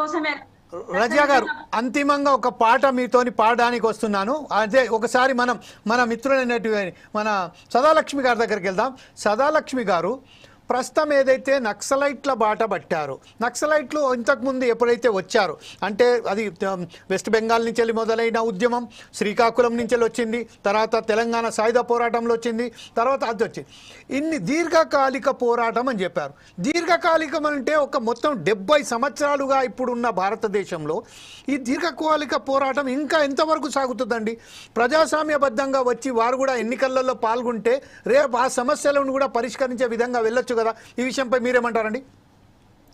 కోసమే. రజా గారు అంతిమంగా ఒక పాట మీతోని పాడడానికి వస్తున్నాను. అదే ఒకసారి మనం మన మిత్రులైనటువంటి మన సదాలక్ష్మి గారి దగ్గరికి వెళ్దాం. సదాలక్ష్మి గారు ప్రస్తుతం ఏదైతే నక్సలైట్ల బాట పట్టారు నక్సలైట్లు ఇంతకుముందు ఎప్పుడైతే వచ్చారు అంటే అది వెస్ట్ బెంగాల్ నుంచి వెళ్ళి మొదలైన ఉద్యమం శ్రీకాకుళం నుంచి వెళ్ళి వచ్చింది తర్వాత తెలంగాణ సాయుధ పోరాటంలో వచ్చింది తర్వాత అది వచ్చింది. ఇన్ని దీర్ఘకాలిక పోరాటం అని చెప్పారు. దీర్ఘకాలికం అంటే ఒక మొత్తం డెబ్బై సంవత్సరాలుగా ఇప్పుడున్న భారతదేశంలో ఈ దీర్ఘకాలిక పోరాటం ఇంకా ఎంతవరకు సాగుతుందండి? ప్రజాస్వామ్యబద్ధంగా వచ్చి వారు కూడా ఎన్నికలలో పాల్గొంటే రేపు ఆ సమస్యలను కూడా పరిష్కరించే విధంగా వెళ్ళొచ్చు కదా? ఈ విషయంపై మీరేమంటారండి?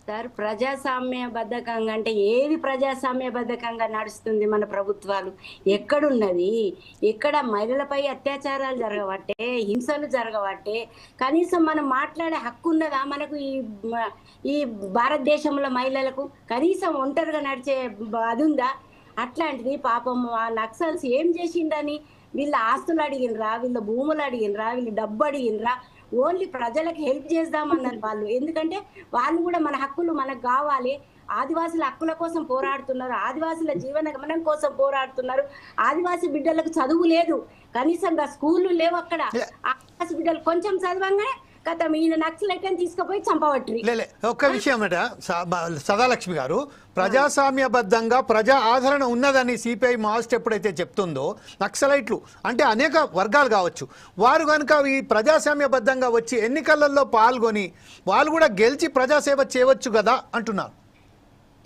సార్ ప్రజాస్వామ్య బద్ధకంగా అంటే ఏది ప్రజాస్వామ్య బద్ధకంగా నడుస్తుంది మన ప్రభుత్వాలు? ఎక్కడున్నది? ఎక్కడ మహిళలపై అత్యాచారాలు జరగబట్టే హింసలు జరగబట్టే కనీసం మనం మాట్లాడే హక్కు ఉన్నదా మనకు ఈ ఈ భారతదేశంలో మహిళలకు? కనీసం ఒంటరిగా నడిచే అది ఉందా? అట్లాంటిది పాపం ఆ నక్సల్స్ ఏం చేసిండని వీళ్ళ ఆస్తులు అడిగినరా? వీళ్ళ భూములు అడిగినరా? వీళ్ళ డబ్బు అడిగినరా? ఓన్లీ ప్రజలకు హెల్ప్ చేద్దామన్నారు వాళ్ళు. ఎందుకంటే వాళ్ళు కూడా మన హక్కులు మనకు కావాలి. ఆదివాసుల హక్కుల కోసం పోరాడుతున్నారు. ఆదివాసుల జీవన గమనం కోసం పోరాడుతున్నారు. ఆదివాసి బిడ్డలకు చదువు లేదు. కనీసంగా స్కూళ్ళు లేవు అక్కడ. ఆదివాసి బిడ్డలు కొంచెం చదవంగానే గత ఈయన నక్సలైట్ అని తీసుకుపోయి చంపవట్రి లేలే ఒక్క విషయం అట సదాలక్ష్మి గారు ప్రజాస్వామ్యబద్ధంగా ప్రజా ఆదరణ ఉన్నదని సిపిఐ మాస్ట్ ఎప్పుడైతే చెప్తుందో నక్సలైట్లు అంటే అనేక వర్గాలు కావచ్చు వారు కనుక ఈ ప్రజాస్వామ్యబద్ధంగా వచ్చి ఎన్నికలలో పాల్గొని వాళ్ళు కూడా గెలిచి ప్రజాసేవ చేయవచ్చు కదా అంటున్నారు.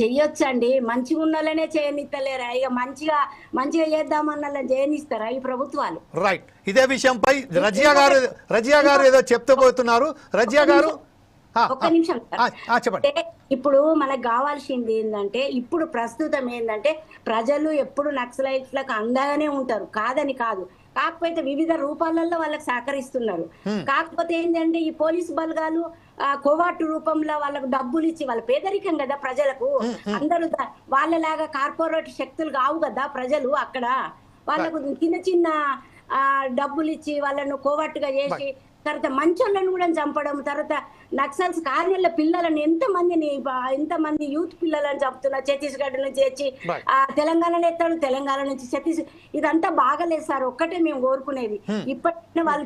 చెయ్యొచ్చండి. మంచిగా ఉన్నోళ్ళనే చేయనిస్తలేరా ఇక మంచిగా మంచిగా చేద్దామన్న చేయనిస్తారా ఈ ప్రభుత్వాలు? రైట్ ఇదే విషయంపై రజియా గారు రజియా గారు ఏదో చెప్తూ రజియా గారు? ఒక్క నిమిషం. చెప్పండి. ఇప్పుడు మనకు కావాల్సింది ఏంటంటే ఇప్పుడు ప్రస్తుతం ఏంటంటే ప్రజలు ఎప్పుడు నక్సలైట్లకు అండగానే ఉంటారు. కాదని కాదు. కాకపోతే వివిధ రూపాలలో వాళ్ళకి సహకరిస్తున్నారు. కాకపోతే ఏంటంటే ఈ పోలీసు బలగాలు ఆ, కోవాటు రూపంలో వాళ్ళకు డబ్బులు ఇచ్చి వాళ్ళ పేదరికం కదా ప్రజలకు. అందరూ వాళ్ళలాగా కార్పొరేట్ శక్తులు కావు కదా ప్రజలు అక్కడ. వాళ్ళకు చిన్న చిన్న ఆ, డబ్బులు ఇచ్చి వాళ్ళను కోవట్టుగా చేసి తర్వాత మంచోళ్ళను కూడా చంపడం తర్వాత నక్సల్స్ కారణాల పిల్లలను ఎంత మందిని ఎంత మంది యూత్ పిల్లలను చంపుతున్నారు? ఛత్తీస్గఢ్ నుంచి వచ్చి తెలంగాణలో ఎత్తాడు తెలంగాణ నుంచి ఛత్తీస్ ఇదంతా బాగలేదు సార్ ఒక్కటే మేము కోరుకునేది. ఇప్పటికైనా వాళ్ళు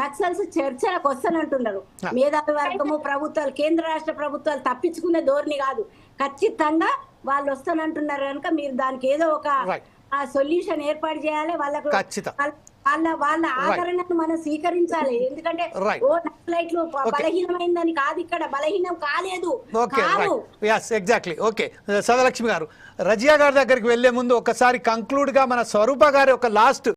నక్సల్స్ చర్చలకు వస్తానంటున్నారు. మేధావి వర్గము ప్రభుత్వాలు కేంద్ర రాష్ట్ర ప్రభుత్వాలు తప్పించుకునే ధోరణి కాదు. ఖచ్చితంగా వాళ్ళు వస్తానంటున్నారు కనుక మీరు దానికి ఏదో ఒక. ఆ సొల్యూషన్ ఏర్పాటు చేయాలి. వాళ్ళకు. వాళ్ళ- వాళ్ళ ఆదరణను మనం స్వీకరించాలి. ఎందుకంటే. ఓ నక్సలైట్లు బలహీనమైందని కాదు ఇక్కడ. బలహీనం కాలేదు. ఎగ్జాక్ట్లీ ఓకే సదాలక్ష్మి గారు రజియా గారి దగ్గరికి వెళ్ళే ముందు ఒకసారి కంక్లూడ్గా మన స్వరూప గారి ఒక లాస్ట్